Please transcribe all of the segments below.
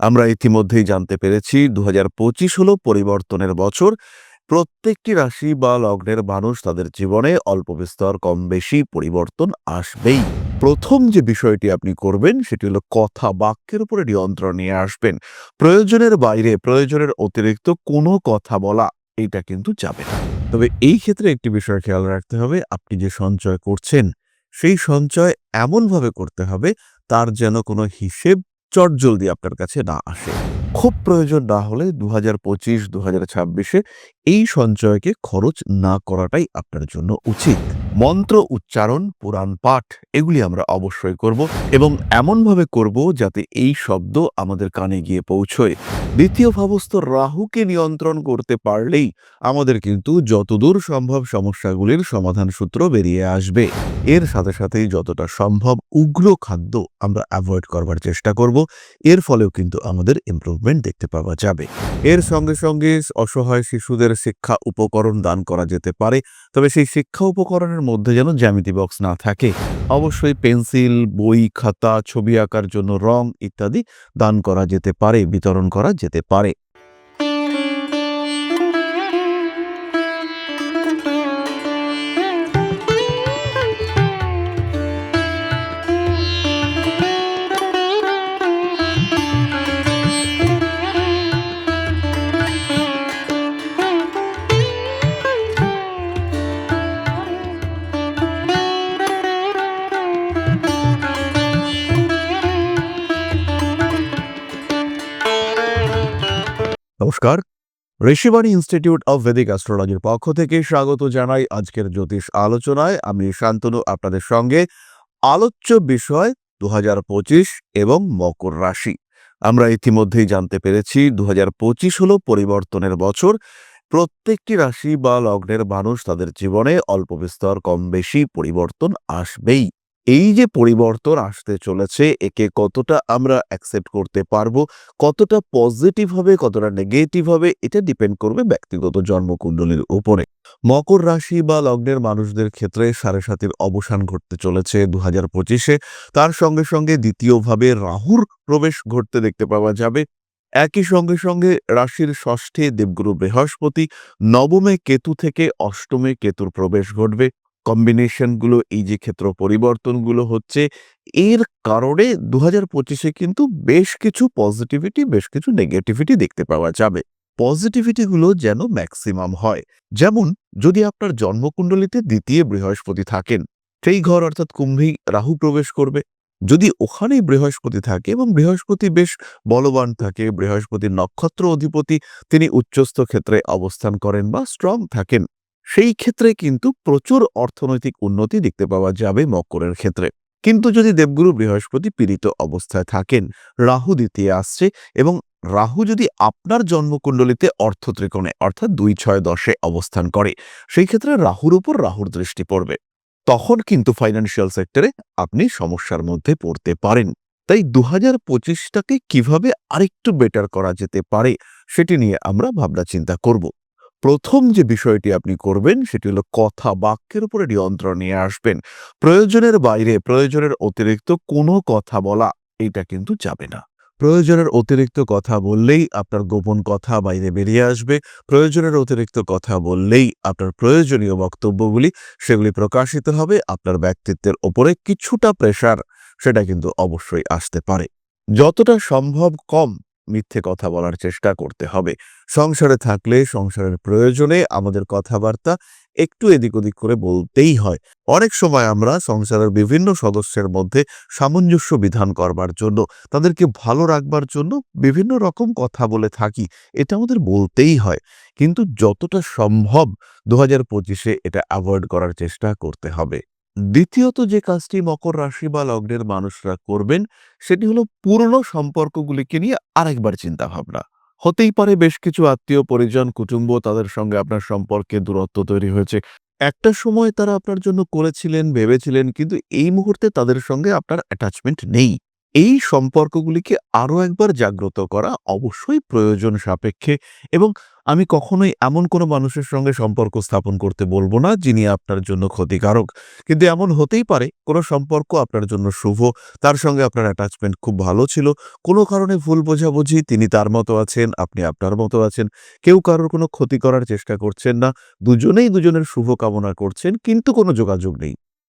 আমরা ইতিমধ্যেই জানতে পেরেছি দু হলো পরিবর্তনের বছর। প্রত্যেকটি রাশি বা লগ্নের মানুষ তাদের জীবনে অল্প বিস্তর, কম বেশি পরিবর্তন আসবেই। প্রথম যে বিষয়টি আপনি করবেন, সেটি হলো কথা বাক্যের উপরে নিয়ন্ত্রণ নিয়ে আসবেন। প্রয়োজনের বাইরে, প্রয়োজনের অতিরিক্ত কোনো কথা বলা, এটা কিন্তু যাবে না। তবে এই ক্ষেত্রে একটি বিষয় খেয়াল রাখতে হবে, আপনি যে সঞ্চয় করছেন, সেই সঞ্চয় এমনভাবে করতে হবে, তার যেন কোনো হিসেব চটজলদি আপনার কাছে না আসে। খুব প্রয়োজন না হলে দু হাজার পঁচিশ দু হাজার ছাব্বিশে এই সঞ্চয়কে খরচ না করাটাই আপনার জন্য উচিত। মন্ত্র উচ্চারণ, পুরাণ পাঠ, এগুলি আমরা অবশ্যই করব এবং এমনভাবে করব যাতে এই শব্দ আমাদের কানে গিয়ে পৌঁছয়। দ্বিতীয় ভাবস্থ রাহুকে নিয়ন্ত্রণ করতে পারলেই আমাদের কিন্তু যতদূর সম্ভব সমস্যাগুলির সমাধান সূত্র বেরিয়ে আসবে। এর সাথে সাথেই যতটা সম্ভব উগ্র খাদ্য আমরা অ্যাভয়েড করবার চেষ্টা করব, এর ফলেও কিন্তু আমাদের ইমপ্রুভমেন্ট দেখতে পাওয়া যাবে। এর সঙ্গে সঙ্গে অসহায় শিশুদের শিক্ষা উপকরণ দান করা যেতে পারে, তবে সেই শিক্ষা উপকরণের মধ্যে যেন জ্যামিতি বক্স না থাকে। অবশ্যই পেন্সিল, বই, খাতা, ছবি আঁকার জন্য রং ইত্যাদি দান করা যেতে পারে, বিতরণ করা যেতে পারে। নমস্কার। ঋষিবাণী ইনস্টিটিউট অব ভেদিক অ্যাস্ট্রোলজির পক্ষ থেকে স্বাগত জানাই আজকের জ্যোতিষ আলোচনায়। আমি শান্তনু, আপনাদের সঙ্গে আলোচ্য বিষয় দু হাজার পঁচিশ এবং মকর রাশি। আমরা ইতিমধ্যেই জানতে পেরেছি দু হলো পরিবর্তনের বছর। প্রত্যেকটি রাশি বা লগ্নের মানুষ তাদের জীবনে অল্প বিস্তর, কম বেশি পরিবর্তন আসবেই। এই যে পরিবর্তন আসতে চলেছে, একে কতটা আমরা অ্যাকসেপ্ট করতে পারব, কতটা পজিটিভ হবে, কতটা নেগেটিভ হবে, এটা ডিপেন্ড করবে ব্যক্তিগত জন্মকুণ্ডলীর উপরে। মকর রাশি বা লগ্নের মানুষদের ক্ষেত্রে সাড়ে সাতির অবসান ঘটতে চলেছে দু হাজার পঁচিশে। তার সঙ্গে সঙ্গে দ্বিতীয়ভাবে রাহুর প্রবেশ ঘটতে দেখতে পাওয়া যাবে। একই সঙ্গে সঙ্গে রাশির ষষ্ঠে দেবগুরু বৃহস্পতি, নবমে কেতু থেকে অষ্টমে কেতুর প্রবেশ ঘটবে। কম্বিনেশনগুলো এই যে ক্ষেত্র পরিবর্তনগুলো হচ্ছে, এর কারণে দু হাজার পঁচিশে কিন্তু বেশ কিছু পজিটিভিটি বেশ কিছু নেগেটিভিটি দেখতে পাওয়া যাবে। পজিটিভিটিগুলো যেন ম্যাক্সিমাম হয়। যেমন, যদি আপনার জন্মকুণ্ডলিতে দ্বিতীয় বৃহস্পতি থাকেন, সেই ঘর অর্থাৎ কুম্ভী রাহু প্রবেশ করবে। যদি ওখানেই বৃহস্পতি থাকে এবং বৃহস্পতি বেশ বলবান থাকে, বৃহস্পতির নক্ষত্র অধিপতি, তিনি উচ্চস্থ ক্ষেত্রে অবস্থান করেন বা স্ট্রং থাকেন সেই ক্ষেত্রে কিন্তু প্রচুর অর্থনৈতিক উন্নতি দেখতে পাওয়া যাবে মকরের ক্ষেত্রে। কিন্তু যদি দেবগুরু বৃহস্পতি পীড়িত অবস্থায় থাকেন, রাহু দ্বিতীয় আসছে এবং রাহু যদি আপনার জন্মকুণ্ডলিতে অর্থ ত্রিকোণে অর্থাৎ দুই ছয় দশে অবস্থান করে, সেই ক্ষেত্রে রাহুর উপর রাহুর দৃষ্টি পড়বে। তখন কিন্তু ফাইন্যান্সিয়াল সেক্টরে আপনি সমস্যার মধ্যে পড়তে পারেন। তাই দু হাজার পঁচিশটাকে কীভাবে আরেকটু বেটার করা যেতে পারে, সেটি নিয়ে আমরা ভাবনা চিন্তা করব। প্রথম যে বিষয়টি আপনি করবেন, সেটি হলো কথা বাক্যের উপরে নিয়ন্ত্রণ নিয়ে আসবেন। প্রয়োজনের বাইরে, প্রয়োজনের অতিরিক্ত কোনো কথা বলা, এটা কিন্তু যাবে না। প্রয়োজনের অতিরিক্ত কথা বললেই আপনার গোপন কথা বাইরে বেরিয়ে আসবে। প্রয়োজনের অতিরিক্ত কথা বললেই আপনার প্রয়োজনীয় বক্তব্যগুলি, সেগুলি প্রকাশিত হবে, আপনার ব্যক্তিত্বের ওপরে কিছুটা প্রেশার সেটা কিন্তু অবশ্যই আসতে পারে। যতটা সম্ভব কম মিথ্যে কথা বলার চেষ্টা করতে হবে। সংসারে থাকলে সংসারের প্রয়োজনে আমাদের কথাবার্তা একটু এদিক ওদিক করে বলতেই হয়। অনেক সময় আমরা সংসারের বিভিন্ন সদস্যের মধ্যে সামঞ্জস্য বিধান করবার জন্য, তাদেরকে ভালো রাখবার জন্য বিভিন্ন রকম কথা বলে থাকি, এটা আমাদের বলতেই হয়। কিন্তু যতটা সম্ভব দু হাজার পঁচিশে এটা অ্যাভয়েড করার চেষ্টা করতে হবে। দ্বিতীয়ত যে কাজটি মকর রাশি বা লগ্নের মানুষরা করবেন, সেটি হলো পুরনো সম্পর্কগুলিকে নিয়ে আরেকবার চিন্তা ভাবনা হতেই পারে বেশ কিছু আত্মীয়, পরিজন, কুটুম্ব তাদের সঙ্গে আপনার সম্পর্কে দূরত্ব তৈরি হয়েছে। একটা সময় তারা আপনার জন্য করেছিলেন, ভেবেছিলেন, কিন্তু এই মুহূর্তে তাদের সঙ্গে আপনার অ্যাটাচমেন্ট নেই। এই সম্পর্কগুলিকে আরও একবার জাগ্রত করা অবশ্যই প্রয়োজন সাপেক্ষে এবং আমি কখনোই এমন কোনো মানুষের সঙ্গে সম্পর্ক স্থাপন করতে বলব না যিনি আপনার জন্য ক্ষতিকারক। কিন্তু এমন হতেই পারে, কোনো সম্পর্ক আপনার জন্য শুভ, তার সঙ্গে আপনার অ্যাটাচমেন্ট খুব ভালো ছিল, কোনো কারণে ভুল বোঝাবুঝি, তিনি তার মতো আছেন, আপনি আপনার মতো আছেন, কেউ কারোর কোনো ক্ষতি করার চেষ্টা করছেন না, দুজনেই দুজনের শুভ কামনা করছেন, কিন্তু কোনো যোগাযোগ নেই।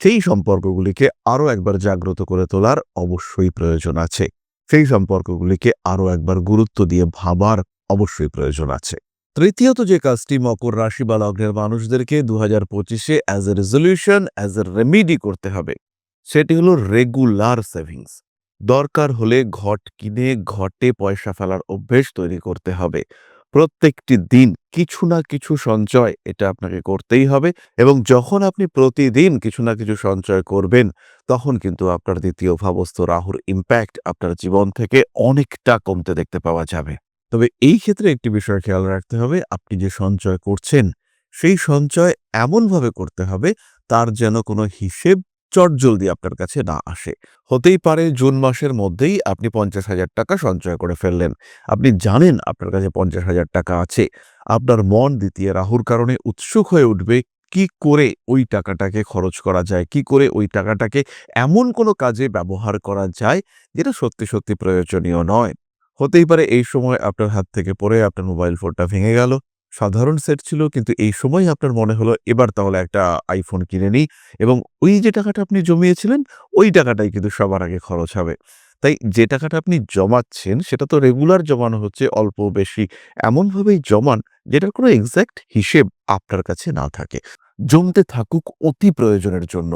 সেই সম্পর্কগুলিকে আরও একবার জাগ্রত করে তোলার অবশ্যই প্রয়োজন আছে। সেই সম্পর্কগুলিকে আরও একবার গুরুত্ব দিয়ে ভাবার অবশ্যই প্রয়োজন আছে। তৃতীয়ত যে কাজটি মকর রাশি বা লগ্নের মানুষদেরকে দু হাজার পঁচিশে as a resolution as a remedy করতে হবে, সেটি হলো রেগুলার সেভিংস দরকার হলে ঘট কিনে ঘটে পয়সা ফেলার অভ্যেস তৈরি করতে হবে। প্রত্যেকটি দিন কিছু না কিছু সঞ্চয় এটা আপনাকে করতেই হবে এবং যখন আপনি প্রতিদিন কিছু না কিছু সঞ্চয় করবেন, তখন কিন্তু আপনার দ্বিতীয় ভাবস্থ রাহুর ইম্প্যাক্ট আপনার জীবন থেকে অনেকটা কমতে দেখতে পাওয়া যাবে। তবে এই ক্ষেত্রে একটি বিষয় খেয়াল রাখতে হবে, আপনি যে সঞ্চয় করছেন, সেই সঞ্চয় এমনভাবে করতে হবে, তার যেন কোনো হিসেব চটজলদি আপনার কাছে না আসে। হতেই পারে জুন মাসের মধ্যেই আপনি পঞ্চাশ হাজার টাকা সঞ্চয় করে ফেললেন। আপনি জানেন আপনার কাছে পঞ্চাশ হাজার টাকা আছে। আপনার মন দ্বিতীয় রাহুর কারণে উৎসুক হয়ে উঠবে, কি করে ওই টাকাটাকে খরচ করা যায়, কি করে ওই টাকাটাকে এমন কোনো কাজে ব্যবহার করা যায়, যেটা সত্যি সত্যি প্রয়োজনীয় নয়। হতেই পারে এই সময় আপনার হাত থেকে পড়ে আপনার মোবাইল ফোনটা ভেঙে গেল। সাধারণ সেট ছিল, কিন্তু এই সময় আপনার মনে হলো, এবার তাহলে একটা আইফোন কিনে নিই। এবং ওই যে টাকাটা আপনি জমিয়েছিলেন, ওই টাকাটাই কিন্তু সবার আগে খরচ হবে। তাই যে টাকাটা আপনি জমাচ্ছেন, সেটা তো রেগুলার জমানো হচ্ছে, অল্প বেশি। এমনভাবেই জমান, যেটার কোনো এক্স্যাক্ট হিসেব আপনার কাছে না থাকে। জমতে থাকুক অতি প্রয়োজনের জন্য।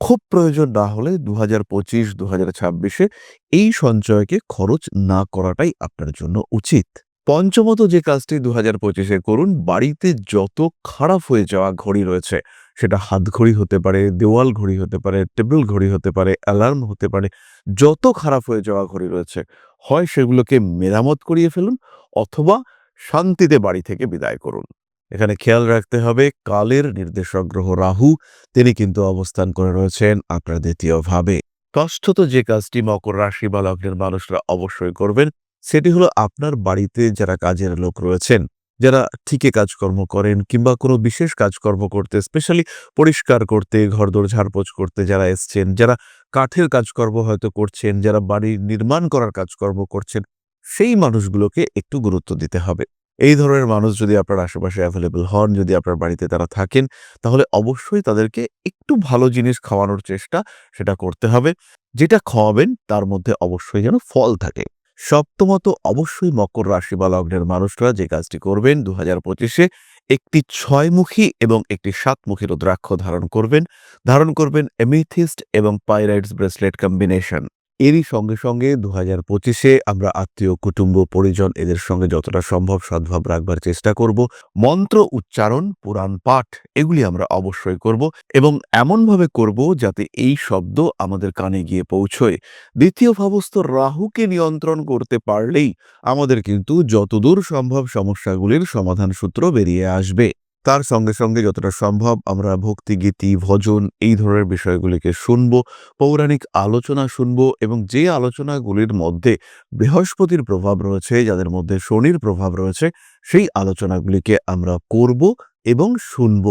খুব প্রয়োজন না হলে দু হাজার পঁচিশ দু হাজার ছাব্বিশে এই সঞ্চয়কে খরচ না করাটাই আপনার জন্য উচিত। পঞ্চমত যে কাজটি দু হাজার পঁচিশে করুন, বাড়িতে যত খারাপ হয়ে যাওয়া ঘড়ি রয়েছে, সেটা হাত ঘড়ি হতে পারে, দেওয়াল ঘড়ি হতে পারে, টেবিল ঘড়ি হতে পারে, অ্যালার্ম হতে পারে, যত খারাপ হয়ে যাওয়া ঘড়ি রয়েছে, হয় সেগুলোকে মেরামত করিয়ে ফেলুন অথবা শান্তিতে বাড়ি থেকে বিদায় করুন। এখানে খেয়াল রাখতে হবে, কালের নির্দেশক গ্রহ রাহু, তিনি কিন্তু অবস্থান করে রয়েছেন আপনার দ্বিতীয় ভাবে। ষষ্ঠত যে কাজটি মকর রাশি বা লগ্নের মানুষরা অবশ্যই করবেন, সেটি হলো আপনার বাড়িতে যারা কাজের লোক রয়েছেন, যারা ঠিকে কাজকর্ম করেন কিংবা কোনো বিশেষ কাজকর্ম করতে, স্পেশালি পরিষ্কার করতে, ঘরদোর ঝাড়পোছ করতে যারা এসছেন, যারা কাঠের কাজকর্ম হয়তো করছেন, যারা বাড়ি নির্মাণ করার কাজকর্ম করছেন, সেই মানুষগুলোকে একটু গুরুত্ব দিতে হবে। এই ধরনের মানুষ যদি আপনার আশেপাশে অ্যাভেলেবল হন, যদি আপনার বাড়িতে তারা থাকেন, তাহলে অবশ্যই তাদেরকে একটু ভালো জিনিস খাওয়ানোর চেষ্টা সেটা করতে হবে। যেটা খাওয়াবেন তার মধ্যে অবশ্যই যেন ফল থাকে। সপ্তমত, অবশ্যই মকর রাশি বা লগ্নের মানুষরা যে কাজটি করবেন দু হাজার পঁচিশে, একটি ছয়মুখী এবং একটি সাতমুখী রুদ্রাক্ষ ধারণ করবেন। ধারণ করবেন এমিথিস্ট এবং পাইরাইটস ব্রেসলেট কম্বিনেশন এরই সঙ্গে সঙ্গে দু হাজার পঁচিশে আমরা আত্মীয়, কুটুম্ব, পরিজন এদের সঙ্গে যতটা সম্ভব সদ্ভাব রাখবার চেষ্টা করব। মন্ত্র উচ্চারণ, পুরাণ পাঠ, এগুলি আমরা অবশ্যই করব এবং এমনভাবে করব যাতে এই শব্দ আমাদের কানে গিয়ে পৌঁছয়। দ্বিতীয় ভাবস্থ রাহুকে নিয়ন্ত্রণ করতে পারলেই আমাদের কিন্তু যতদূর সম্ভব সমস্যাগুলির সমাধান সূত্র বেরিয়ে আসবে। তার সঙ্গে সঙ্গে যতটা সম্ভব আমরা ভক্তিগীতি ভজন এই ধরনের বিষয়গুলিকে শুনব, পৌরাণিক আলোচনা শুনব এবং যে আলোচনাগুলির মধ্যে বৃহস্পতির প্রভাব রয়েছে, যাদের মধ্যে শনির প্রভাব রয়েছে, সেই আলোচনাগুলিকে আমরা করব এবং শুনব।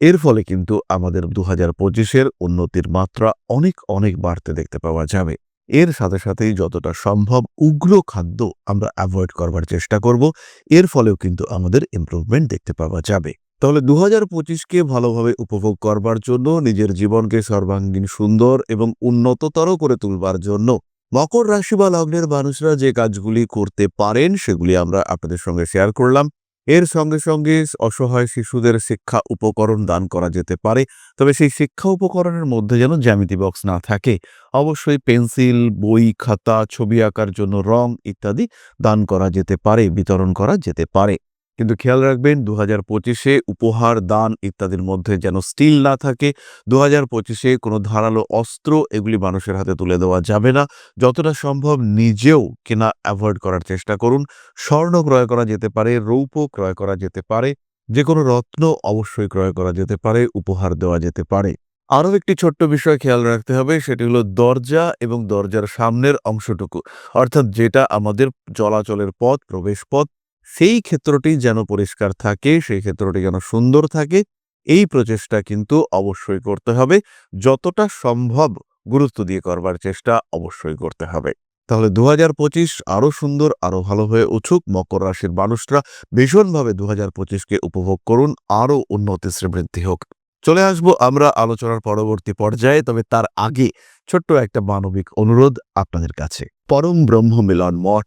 এর ফলে কিন্তু আমাদের দু হাজার পঁচিশের উন্নতির মাত্রা অনেক অনেক বাড়তে দেখতে পাওয়া যাবে। এর সাথে সাথেই যতটা সম্ভব উগ্র খাদ্য আমরা অ্যাভয়েড করবার চেষ্টা করব, এর ফলেও কিন্তু আমাদের ইমপ্রুভমেন্ট দেখতে পাওয়া যাবে। তাহলে দু হাজার পঁচিশকে ভালোভাবে উপভোগ করবার জন্য, নিজের জীবনকে সর্বাঙ্গীন, সুন্দর এবং উন্নততর করে তুলবার জন্য মকর রাশি বা লগ্নের মানুষরা যে কাজগুলি করতে পারেন, সেগুলি আমরা আপনাদের সঙ্গে শেয়ার করলাম। এর সঙ্গে সঙ্গে অসহায় শিশুদের শিক্ষা উপকরণ দান করা যেতে পারে, তবে সেই শিক্ষা উপকরণের মধ্যে যেন জ্যামিতি বক্স না থাকে। অবশ্যই পেন্সিল, বই, খাতা, ছবি আঁকার জন্য রং ইত্যাদি দান করা যেতে পারে, বিতরণ করা যেতে পারে। কিন্তু খেয়াল রাখবেন দু হাজার পঁচিশে উপহার, দান ইত্যাদির মধ্যে যেন স্টিল না থাকে দু হাজার পঁচিশে কোনো ধারালো অস্ত্র এগুলি মানুষের হাতে তুলে দেওয়া যাবে না। যতটা সম্ভব নিজেও কেনা অ্যাভয়েড করার চেষ্টা করুন। স্বর্ণ ক্রয় করা যেতে পারে, রৌপ্য ক্রয় করা যেতে পারে যে কোনো রত্ন অবশ্যই ক্রয় করা যেতে পারে, উপহার দেওয়া যেতে পারে। আরও একটি ছোট্ট বিষয় খেয়াল রাখতে হবে, সেটি হলো দরজা এবং দরজার সামনের অংশটুকু। অর্থাৎ যেটা আমাদের চলাচলের পথ, প্রবেশ পথ সেই ক্ষেত্রটি যেন পরিষ্কার থাকে, সেই ক্ষেত্রটি যেন সুন্দর থাকে, এই প্রচেষ্টা কিন্তু অবশ্যই করতে হবে। যতটা সম্ভব গুরুত্ব দিয়ে করবার চেষ্টা অবশ্যই করতে হবে। তাহলে দু হাজার পঁচিশ আরও সুন্দর আরও ভালো হয়ে উঠুক। মকর রাশির মানুষরা ভীষণভাবে দু হাজার পঁচিশকে উপভোগ করুন আরও উন্নতি শ্রীবৃদ্ধি হোক। চলে আসব আমরা আলোচনার পরবর্তী পর্যায়ে, তবে তার আগে ছোট্ট একটা মানবিক অনুরোধ আপনাদের কাছে। পরম ব্রহ্ম মিলন মঠ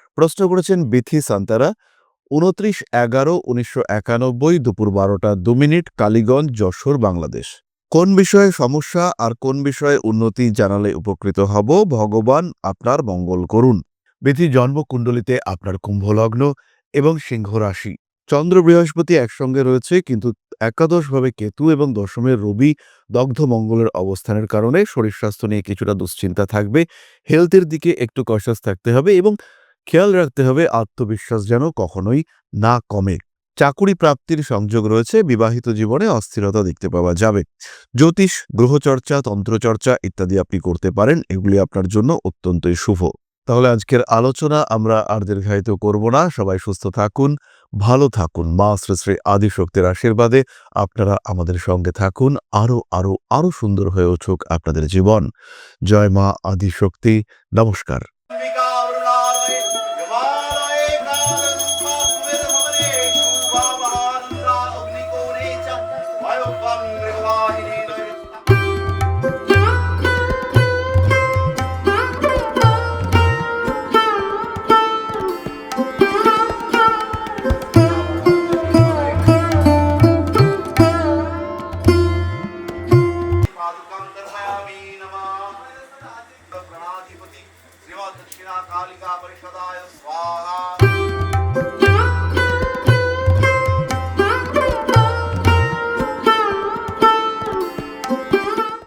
প্রশ্ন করেছেন বিথি সান্তারা, উনত্রিশ এগারো উনিশশো একানব্বই দুপুর বারোটা দু মিনিট, কালীগঞ্জ, যশোর, বাংলাদেশ। কোন বিষয়ে সমস্যা আর কোন বিষয়ে উন্নতি জানালে উপকৃত হব? ভগবান আপনার মঙ্গল করুন। বিথি জন্মকুণ্ডলিতে আপনার কুম্ভলগ্ন এবং সিংহ রাশি চন্দ্র বৃহস্পতি একসঙ্গে রয়েছে, কিন্তু একাদশভাবে কেতু এবং দশমের রবি দগ্ধ মঙ্গলের অবস্থানের কারণে শরীর স্বাস্থ্য নিয়ে কিছুটা দুশ্চিন্তা থাকবে। হেলথের দিকে একটু কশাস থাকতে হবে এবং খেয়াল রাখতে হবে আত্মবিশ্বাস যেন কখনোই না কমে। চাকুরি প্রাপ্তির সংযোগ রয়েছে, বিবাহিত জীবনে অস্থিরতা দেখতে পাওয়া যাবে। জ্যোতিষ, গ্রহচর্চা, তন্ত্রচর্চা ইত্যাদি আপনি করতে পারেন, এগুলি আপনার জন্য অত্যন্তই শুভ। তাহলে আজকের আলোচনা আমরা আর দীর্ঘায়িত করব না। সবাই সুস্থ থাকুন, ভালো থাকুন। মা শ্রী শ্রী আদিশক্তির আশীর্বাদে আপনারা আমাদের সঙ্গে থাকুন। আরও আরও আরও সুন্দর হয়ে উঠুক আপনাদের জীবন। জয় মা আদিশক্তি। নমস্কার।